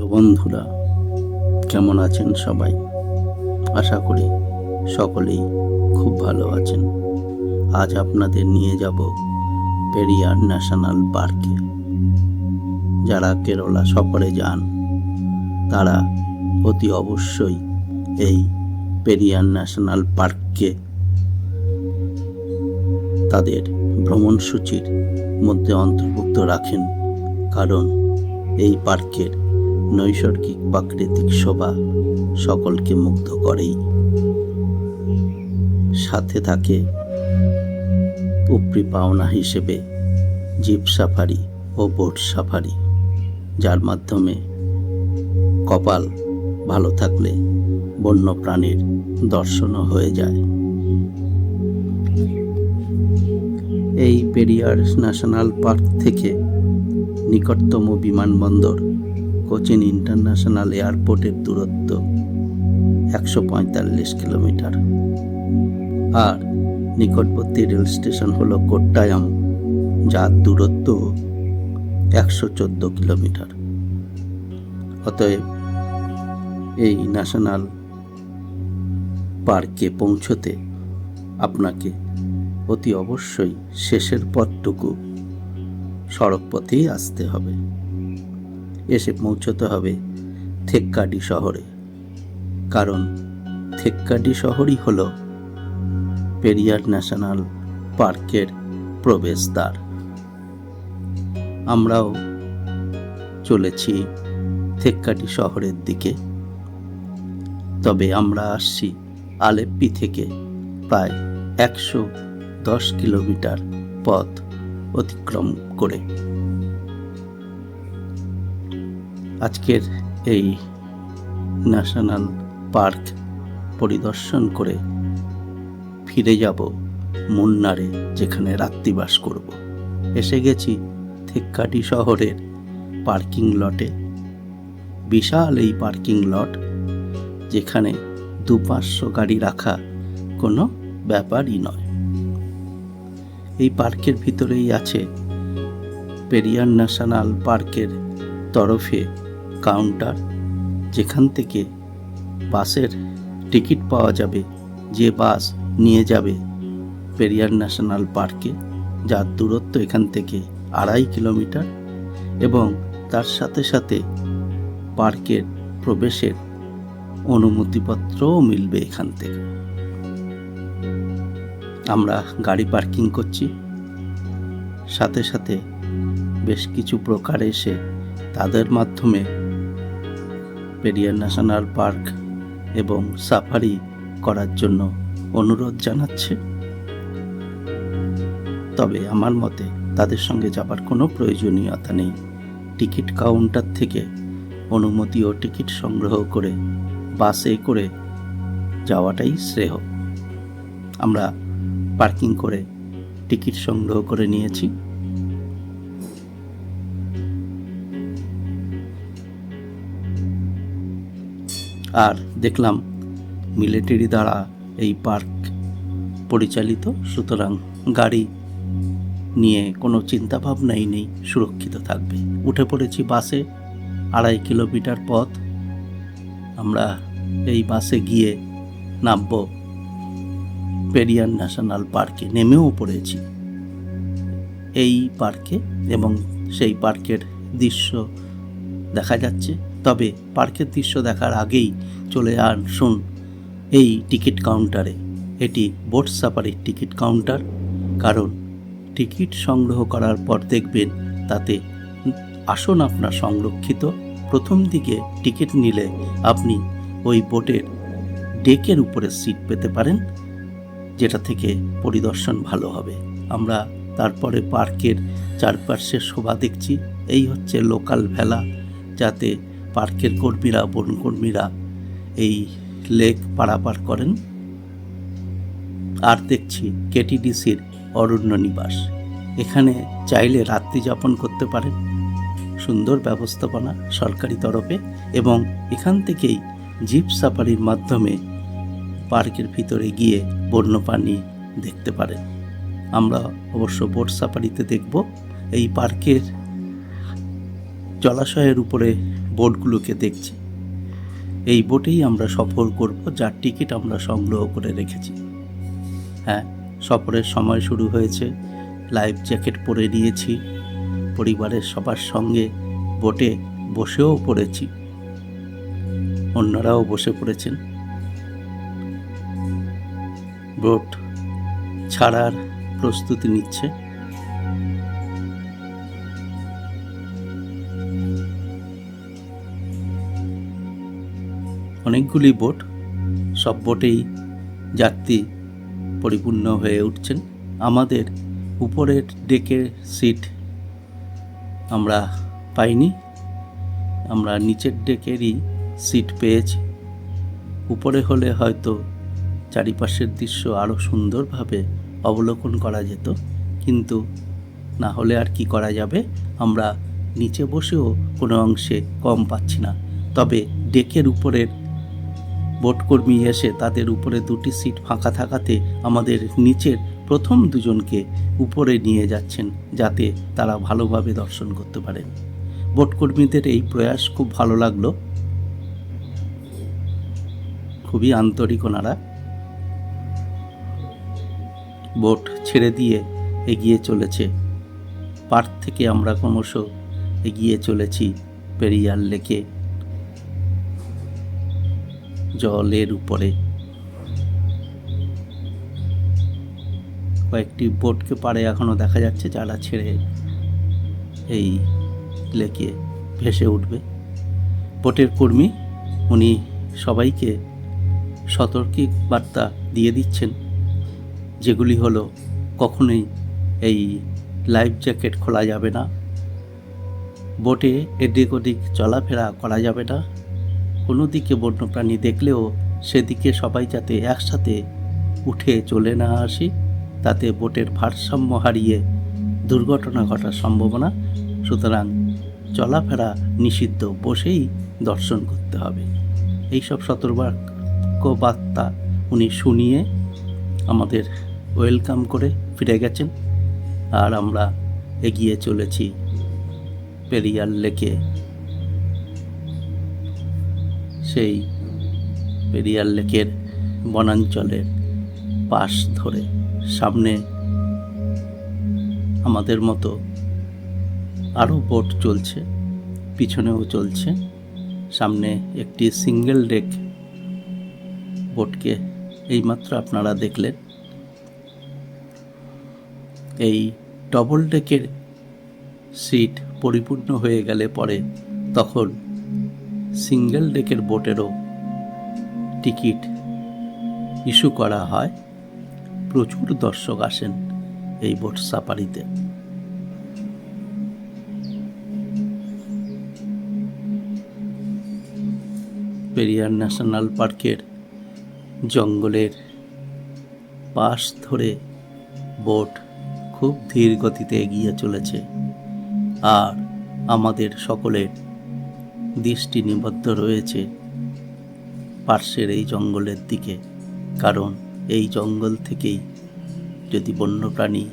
বন্ধুরা, কেমন আছেন সবাই? আশা করি সকলেই খুব ভালো আছেন। আজ আপনাদের নিয়ে যাব পেরিয়ার ন্যাশনাল পার্কে। যারা কেরলা সফরে যান, তারা অতি অবশ্যই এই পেরিয়ার ন্যাশনাল পার্ককে তাদের ভ্রমণসূচির মধ্যে অন্তর্ভুক্ত রাখেন। কারণ এই পার্কের নৈসর্গিক প্রাকৃতিক শোভা সকলকে মুগ্ধ করেই। সাথে থাকে উপরি পাওনা হিসেবে জিপ সাফারি ও বোট সাফারি, যার মাধ্যমে কপাল ভালো থাকলে বন্য প্রাণীর দর্শনও হয়ে যায়। এই পেরিয়ার ন্যাশনাল পার্ক থেকে নিকটতম বিমানবন্দর কোচিন ইন্টারন্যাশনাল এয়ারপোর্টের দূরত্ব একশো পঁয়তাল্লিশ কিলোমিটার। আর নিকটবর্তী রেল স্টেশন হলো কোট্টায়াম, যার দূরত্ব একশো চোদ্দ কিলোমিটার। অতএব এই ন্যাশনাল পার্কে পৌঁছতে আপনাকে অতি অবশ্যই শেষের পথটুকু সড়ক পথেই আসতে হবে। এসে পৌঁছতে হবে থেক্কাডি শহরে। কারণ থেক্কাডি শহরই হল পেরিয়ার ন্যাশনাল পার্কের প্রবেশদ্বার। আমরাও চলেছি থেক্কাডি শহরের দিকে। তবে আমরা আসছি আলেপ্পি থেকে প্রায় একশো দশ কিলোমিটার পথ অতিক্রম করে। আজকের এই ন্যাশনাল পার্ক পরিদর্শন করে ফিরে যাব মুন্নারে, যেখানে রাত্রিবাস করব। এসে গেছি থেক্কাটি শহরের পার্কিং লটে। বিশাল এই পার্কিং লট, যেখানে দু পাঁচশো গাড়ি রাখা কোনো ব্যাপারই নয়। এই পার্কের ভিতরেই আছে পেরিয়ার ন্যাশনাল পার্কের তরফে কাউন্টার যেখান থেকে বাসের টিকিট পাওয়া যাবে, যে বাস নিয়ে যাবে পেরিয়ার ন্যাশনাল পার্কে, যার দূরত্ব এখান থেকে আড়াই কিলোমিটার এবং তার সাথে সাথে পার্কের প্রবেশের অনুমতিপত্রও মিলবে এখান থেকে। আমরা গাড়ি পার্কিং করছি। সাথে সাথে বেশ কিছু প্রকার এসে তাদের মাধ্যমে পেরিয়ার ন্যাশনাল পার্ক এবং সাফারি করার জন্য অনুরোধ জানাচ্ছে। তবে আমার মতে তাদের সঙ্গে যাবার কোনো প্রয়োজনীয়তা নেই। টিকিট কাউন্টার থেকে অনুমতি ও টিকিট সংগ্রহ করে বাসে করে যাওয়াটাই শ্রেয়। আমরা পার্কিং করে টিকিট সংগ্রহ করে নিয়েছি। আর দেখলাম মিলিটারি দ্বারা এই পার্ক পরিচালিত, সুতরাং গাড়ি নিয়ে কোনো চিন্তা ভাবনাই নেই, সুরক্ষিত থাকবে। উঠে পড়েছি বাসে, আড়াই কিলোমিটার পথ। আমরা এই বাসে গিয়ে নামবো। পেরিয়ার ন্যাশনাল পার্কে নেমেও পড়েছি। এই পার্কে এবং সেই পার্কের দৃশ্য দেখা যাচ্ছে। তবে পার্কের দৃশ্য দেখার আগেই চলে আসুন এই টিকিট কাউন্টারে। এটি বোট সাফারির টিকিট কাউন্টার, কারণ টিকিট সংগ্রহ করার পর দেখবেন তাতে আসন আপনার সংরক্ষিত। প্রথম দিকে টিকিট নিলে আপনি ওই বোটের ডেকের উপরে সিট পেতে পারেন, যেটা থেকে পরিদর্শন ভালো হবে। আমরা তারপরে পার্কের চারপাশের শোভা দেখছি। এই হচ্ছে লোকাল ভেলা, যাতে পার্কের কর্মীরা বনকর্মীরা এই লেক পারাপার করেন। আর দেখছি কেটিডিসির অরণ্য নিবাস। এখানে চাইলে রাত্রি যাপন করতে পারেন। সুন্দর ব্যবস্থাপনা সরকারি তরফে এবং এখান থেকেই জিপ সাফারির মাধ্যমে পার্কের ভিতরে গিয়ে বন্যপ্রাণী দেখতে পারেন। আমরা অবশ্য বোট সাফারিতে দেখব। এই পার্কের জলাশয়ের উপরে বোটগুলোকে দেখছি। এই বোটেই আমরা সফর করব, যার টিকিট আমরা সংগ্রহ করে রেখেছি। হ্যাঁ সফরের সময় শুরু হয়েছে। লাইফ জ্যাকেট পরে নিয়েছি। পরিবারের সবার সঙ্গে বোটে বসেও পড়েছি। অন্যরাও বসে পড়েছেন। বোট ছাড়ার প্রস্তুতি নিচ্ছে। অনেকগুলি বোট, সব বোটেই যাত্রী পরিপূর্ণ হয়ে উঠছেন। আমাদের উপরের ডেকের সিট আমরা পাইনি। আমরা নিচের ডেকেরই সিট পেয়েছি। উপরে হলে হয়তো চারিপাশের দৃশ্য আরও সুন্দরভাবে অবলোকন করা যেত, কিন্তু না হলে আর কি করা যাবে? আমরা নিচে বসেও কোনো অংশে কম পাচ্ছি না। তবে ডেকের উপরের বোটকর্মী এসে তাদের উপরে দুটি সিট ফাঁকা থাকাতে আমাদের নিচের প্রথম দুজনকে উপরে নিয়ে যাচ্ছেন যাতে তারা ভালোভাবে দর্শন করতে পারেন। বোটকর্মীদের এই প্রয়াস খুব ভালো লাগল। খুবই আন্তরিক ওনারা। বোট ছেড়ে দিয়ে এগিয়ে চলেছে। পার্ক থেকে আমরা ক্রমশ এগিয়ে চলেছি পেরিয়ার লেকে। জলের উপরে। কয়েকটি বোটকে পাড়ে এখনও দেখা যাচ্ছে যারা ছেড়ে এই লেকে ভেসে উঠবে। বোটের কর্মী, উনি সবাইকে সতর্কী বার্তা দিয়ে দিচ্ছেন, যেগুলি হলো, কখনোই এই লাইফ জ্যাকেট খোলা যাবে না, বোটে এদিক ওদিক চলাফেরা করা যাবে না কোনো দিকে বন্যপ্রাণী দেখলেও সেদিকে সবাই যাতে একসাথে উঠে চলে না আসি, তাতে বোটের ভারসাম্য হারিয়ে দুর্ঘটনা ঘটার সম্ভাবনা। সুতরাং চলাফেরা নিষিদ্ধ বসেই দর্শন করতে হবে। এইসব সতর্ক বার্তা উনি শুনিয়ে আমাদের ওয়েলকাম করে ফিরে গেছেন। আর আমরা এগিয়ে চলেছি পেরিয়ার লেকে। সেই পেরিয়ার লেকের বনাঞ্চলের পাশ ধরে সামনে আমাদের মতো আরও বোট চলছে, পিছনেও চলছে। সামনে একটি সিঙ্গেল ডেক বোটকে এইমাত্র আপনারা দেখলেন। এই ডবল ডেকের সিট পরিপূর্ণ হয়ে গেলে পরে তখন সিঙ্গেল ডেকের বোটেরও টিকিট ইস্যু করা হয়। প্রচুর দর্শক আসেন এই বোট সাফারিতে। পেরিয়ার ন্যাশনাল পার্কের জঙ্গলের পাশ ধরে বোট খুব ধীর গতিতে এগিয়ে চলেছে। আর আমাদের সকলের দৃষ্টি নিবদ্ধ রয়েছে পার্শ্বের এই জঙ্গলের দিকে, কারণ এই জঙ্গল থেকেই যদি বন্যপ্রাণী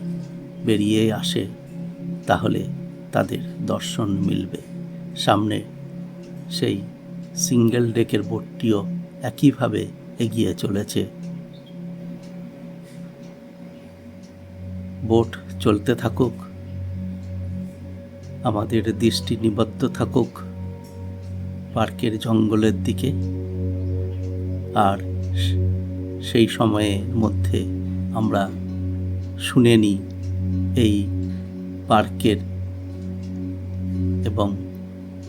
বেরিয়ে আসে, তাহলে তাদের দর্শন মিলবে। সামনে সেই সিঙ্গেল ডেকের বোটটিও একইভাবে এগিয়ে চলেছে। বোট চলতে থাকুক, আমাদের দৃষ্টি নিবদ্ধ থাকুক পার্কের জঙ্গলের দিকে। আর সেই সময়ের মধ্যে আমরা শুনে নিই এই পার্কের এবং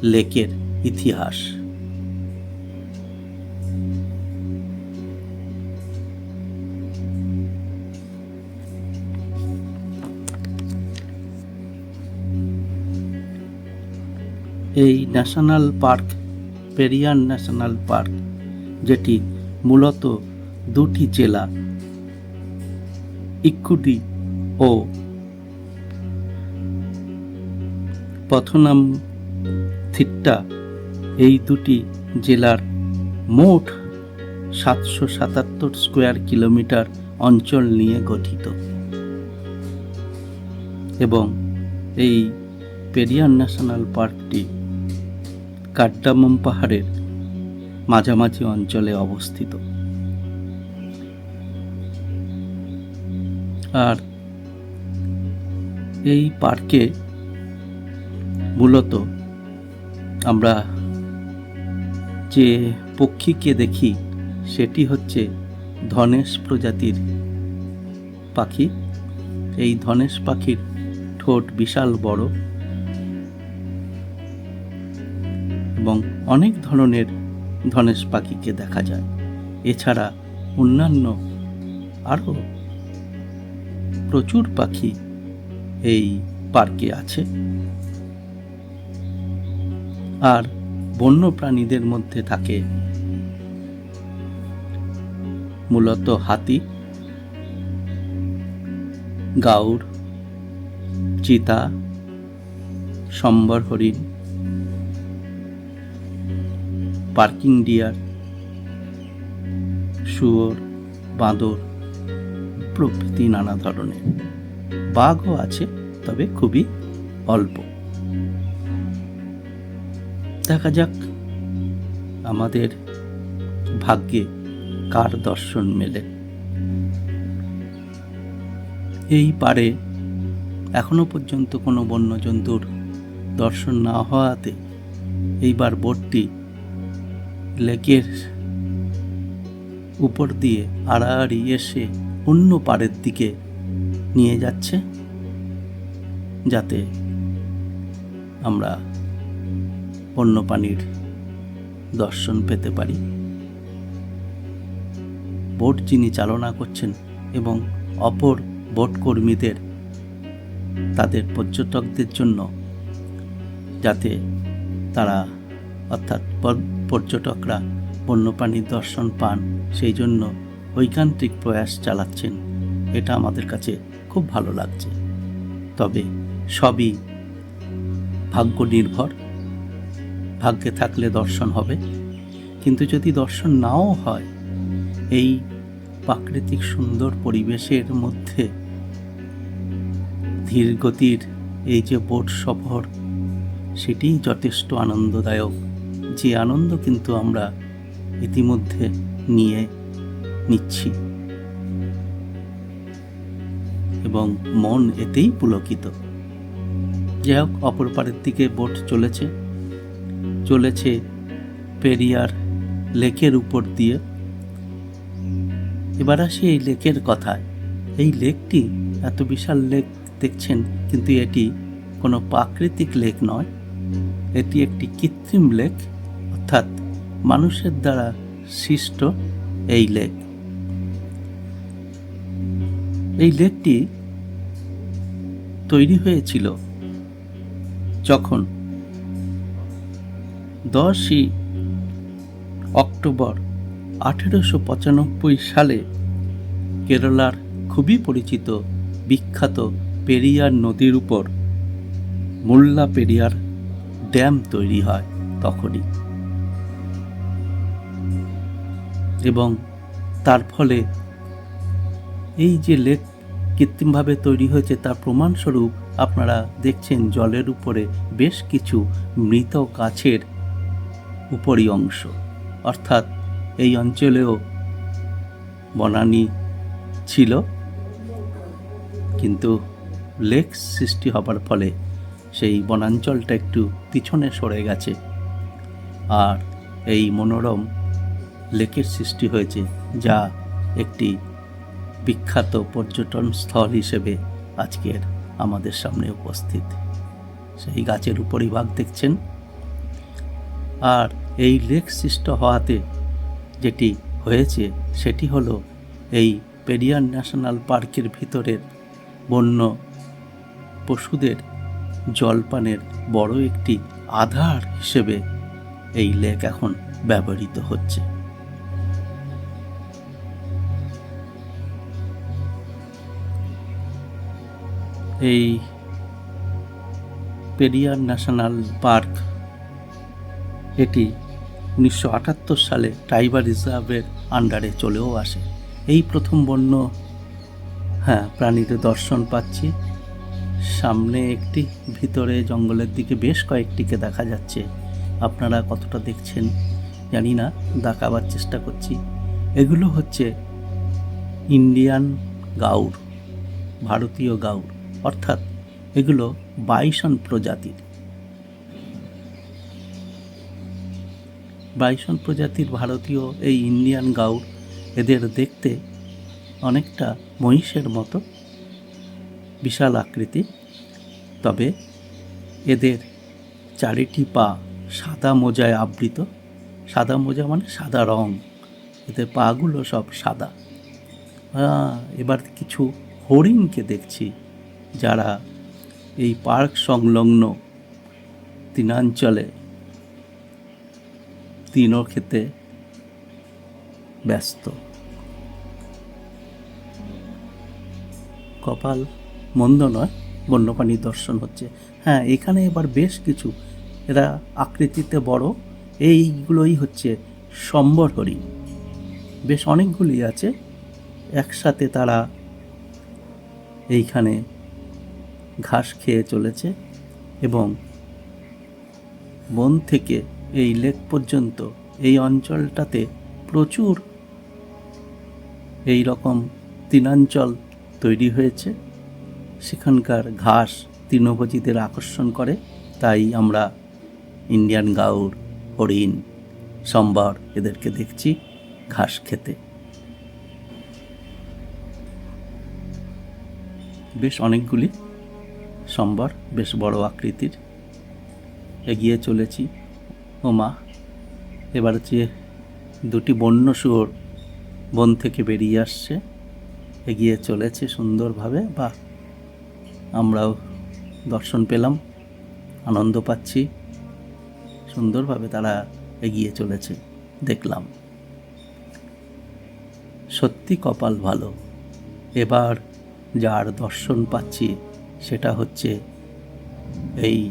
লেকের ইতিহাস। এই national park Periyar national park, যেটি মূলত দুটি জেলা ইক্কুটি ও পথনাম থিট্টা এই দুটি জেলার মোট সাতশো সাতাত্তর স্কোয়ার কিলোমিটার অঞ্চল নিয়ে গঠিত। এবং এই পেরিয়ার ন্যাশনাল পার্কটি কাড্ডামম পাহাড়ের মাঝামাঝি অঞ্চলে অবস্থিত। আর এই পার্কে মূলত আমরা যে পক্ষীকে দেখি, সেটি হচ্ছে ধনেশ প্রজাতির পাখি। এই ধনেশ পাখির ঠোঁট বিশাল বড়। এবং অনেক ধরনের ধনেশ পাখিকে দেখা যায়। এছাড়া অন্যান্য আরও প্রচুর পাখি এই পার্কে আছে। আর বন্য প্রাণীদের মধ্যে থাকে মূলত হাতি, গাউর, চিতা, সম্বর হরিণ পার্কিং ডিয়ার, শুয়োর, বাঁদর, প্রভৃতি নানা ধরনের। বাঘও আছে, তবে খুবই অল্প। দেখা যাক আমাদের ভাগ্যে কার দর্শন মেলে। এই পারে এখনও পর্যন্ত কোনো বন্যজন্তুর দর্শন না হওয়াতে এইবার বোটটি লেকের উপর দিয়ে আড়াআড়ি এসে অন্য পাড়ের দিকে নিয়ে যাচ্ছে, যাতে আমরা বন্যপ্রাণীর দর্শন পেতে পারি। বোট যিনি চালনা করছেন এবং অপর বোট কর্মীদের, তাদের পর্যটকদের জন্য যাতে তারা অর্থাৎ পর্যটকরা বন্যপ্রাণীর দর্শন পান, সেই জন্য ঐকান্তিক প্রয়াস চালাচ্ছেন। এটা আমাদের কাছে খুব ভালো লাগছে। তবে সবই ভাগ্য নির্ভর ভাগ্যে থাকলে দর্শন হবে। কিন্তু যদি দর্শন নাও হয়, এই প্রাকৃতিক সুন্দর পরিবেশের মধ্যে ধীরগতির এই যে বোট সফর, সেটিই যথেষ্ট আনন্দদায়ক। যে আনন্দ কিন্তু আমরা ইতিমধ্যে নিয়ে নিচ্ছি। এবং মন এতেই পুলকিত। যাই হোক, অপর পারের দিকে বোট চলেছে। চলেছে পেরিয়ার লেকের উপর দিয়ে। এবার আসি এই লেকের কথায়। এই লেকটি এত বিশাল লেক দেখছেন, কিন্তু এটি কোনো প্রাকৃতিক লেক নয়। এটি একটি কৃত্রিম লেক। অর্থাৎ মানুষের দ্বারা সৃষ্ট এই লেক। এই লেকটি তৈরি হয়েছিল যখন দশই অক্টোবর আঠেরোশো পঁচানব্বই সালে কেরালার খুবই পরিচিত বিখ্যাত পেরিয়ার নদীর উপর মোল্লা পেরিয়ার ড্যাম তৈরি হয় তখনই। এবং তার ফলে এই যে লেক কৃত্রিমভাবে তৈরি হয়েছে তার প্রমাণস্বরূপ আপনারা দেখছেন জলের উপরে বেশ কিছু মৃত গাছের উপরি অংশ। অর্থাৎ এই অঞ্চলেও বনানী ছিল, কিন্তু লেক সৃষ্টি হবার ফলে সেই বনাঞ্চলটা একটু পিছনে সরে গেছে। আর এই মনোরম লেকের সৃষ্টি হয়েছে, যা একটি বিখ্যাত পর্যটন স্থল হিসেবে আজকের আমাদের সামনে উপস্থিত। সেই গাছের উপরিভাগ দেখছেন? আর এই লেক সৃষ্ট হওয়াতে যেটি হয়েছে, সেটি হলো এই পেরিয়ার ন্যাশনাল পার্কের ভিতরের বন্য পশুদের জলপানের বড় একটি আধার হিসেবে এই লেক এখন ব্যবহৃত হচ্ছে। এই পেরিয়ার ন্যাশনাল পার্ক, এটি উনিশশো আটাত্তর সালে টাইবার রিজার্ভের আন্ডারে চলেও আসে। এই প্রথম বন্য হ্যাঁ প্রাণীদের দর্শন পাচ্ছি। সামনে একটি, ভিতরে জঙ্গলের দিকে বেশ কয়েকটিকে দেখা যাচ্ছে। আপনারা কতটা দেখছেন জানি না, দেখাবার চেষ্টা করছি। এগুলো হচ্ছে ইন্ডিয়ান গাউর ভারতীয় গাউর অর্থাৎ এগুলো বাইসন প্রজাতির। বাইসন প্রজাতির ভারতীয় এই ইন্ডিয়ান গাউর এদের দেখতে অনেকটা মহিষের মতো, বিশাল আকৃতি তবে এদের চারিটি পা সাদা মোজায় আবৃত। সাদা মোজা মানে সাদা রং। এদের পাগুলো সব সাদা। এবার কিছু হরিণকে দেখছি। যারা এই পার্ক সংলগ্ন তিনাঞ্চলে তিনও খেতে ব্যস্ত। কপাল মন্দ নয়, বন্যপ্রাণী দর্শন হচ্ছে। হ্যাঁ এখানে এবার বেশ কিছু। এরা আকৃতিতে বড়, এইগুলোই হচ্ছে সম্বর হরিণ বেশ অনেকগুলি আছে। একসাথে তারা এইখানে ঘাস খেয়ে চলেছে এবং বন থেকে এই লেক পর্যন্ত এই অঞ্চলটাতে প্রচুর এই রকম তৃণাঞ্চল তৈরি হয়েছে। সেখানকার ঘাস তৃণভোজীদের আকর্ষণ করে। তাই আমরা ইন্ডিয়ান গাউর, হরিণ, সম্বার এদেরকে দেখছি ঘাস খেতে। বেশ অনেকগুলি সম্বর বেশ বড় আকৃতির। এগিয়ে চলেছি। ও মা এবার হচ্ছে দুটি বন্য শুয়োর বন থেকে বেরিয়ে আসছে, এগিয়ে চলেছে সুন্দরভাবে, বা আমরাও দর্শন পেলাম, আনন্দ পাচ্ছি, সুন্দরভাবে তারা এগিয়ে চলেছে, দেখলাম। সত্যি কপাল ভালো, এবার যার দর্শন পাচ্ছি সেটা হচ্ছে এই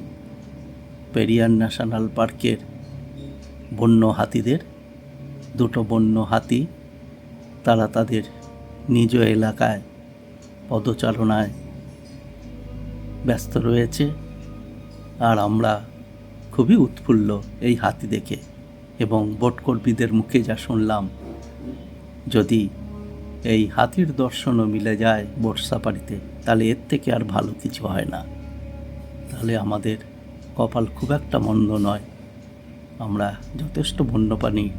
পেরিয়ার ন্যাশনাল পার্কের বন্য হাতিদের, দুটো বন্য হাতি, তারা তাদের নিজ এলাকায় পদচারণায় ব্যস্ত রয়েছে আর আমরা খুবই উৎফুল্ল এই হাতি দেখে এবং বোটকর্মীদের মুখে যা শুনলাম। যদি এই হাতির দর্শনও মিলে যায় বোট সাফারিতে তাহলে এর থেকে আর ভালো কিছু হয় না। তাহলে আমাদের কপাল খুব একটা মন্দ নয়। আমরা যথেষ্ট বন্যপ্রাণী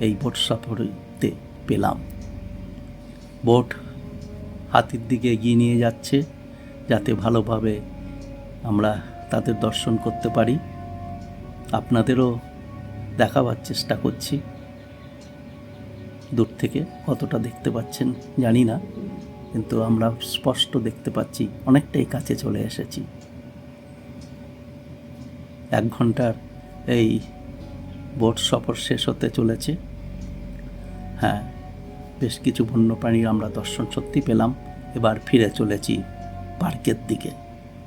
এই বোট সাফারিতে পেলাম। বোট হাতির দিকে এগিয়ে নিয়ে যাচ্ছে যাতে ভালোভাবে আমরা তাদের দর্শন করতে পারি। আপনাদেরও দেখাবার চেষ্টা করছি। দূর থেকে কতটা দেখতে পাচ্ছেন জানি না। কিন্তু আমরা স্পষ্ট দেখতে পাচ্ছি অনেকটাই কাছে চলে এসেছি। এক ঘণ্টার এই বোট সফর শেষ হতে চলেছে। হ্যাঁ বেশ কিছু বন্যপ্রাণীর আমরা দর্শন সত্যি পেলাম, এবার ফিরে চলেছি পার্কের দিকে।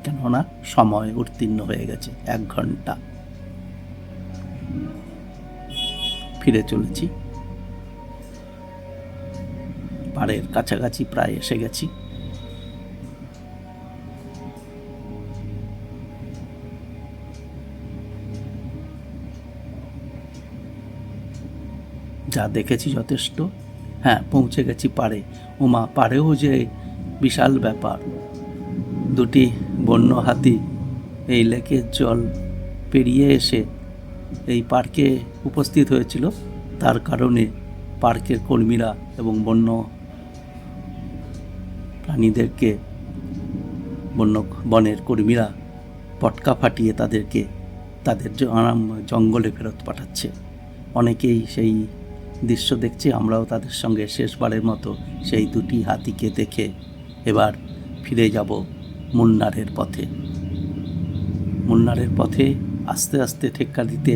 কেননা সময় উত্তীর্ণ হয়ে গেছে, এক ঘণ্টা। ফিরে চলেছি পাড়ের কাছাকাছি প্রায় এসে গেছি। যা দেখেছি যথেষ্ট। হ্যাঁ পৌঁছে গেছি পাড়ে। ওমা, পাড়েও যে বিশাল ব্যাপার। দুটি বন্য হাতি এই লেকের জল পেরিয়ে এসে এই পার্কে উপস্থিত হয়েছিল। তার কারণে পার্কের কর্মীরা এবং বন্য প্রাণীদেরকে বন্য বনের কর্মীরা পটকা ফাটিয়ে তাদেরকে তাদের আরাম, জঙ্গলে ফেরত পাঠাচ্ছে। অনেকেই সেই দৃশ্য দেখছে, আমরাও তাদের সঙ্গে শেষবারের মতো সেই দুটি হাতিকে দেখে এবার ফিরে যাব মুন্নারের পথে। মুন্নারের পথে আস্তে আস্তে ঠেক্কালিতে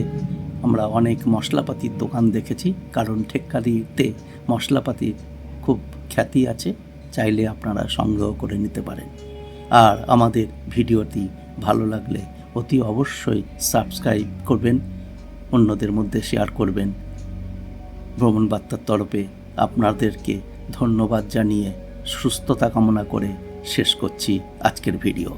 আমরা অনেক মশলাপাতির দোকান দেখেছি, কারণ ঠেক্কালিতে মশলাপাতির খুব খ্যাতি আছে। চাইলে আপনারা সংগ্রহ করে নিতে পারেন। আর আমাদের ভিডিওটি ভালো লাগলে অতি অবশ্যই সাবস্ক্রাইব করবেন, অন্যদের মধ্যে শেয়ার করবেন। ভ্রমণ বার্তার তরফে আপনাদেরকে ধন্যবাদ জানিয়ে সুস্থতা কামনা করে শেষ করছি আজকের ভিডিও।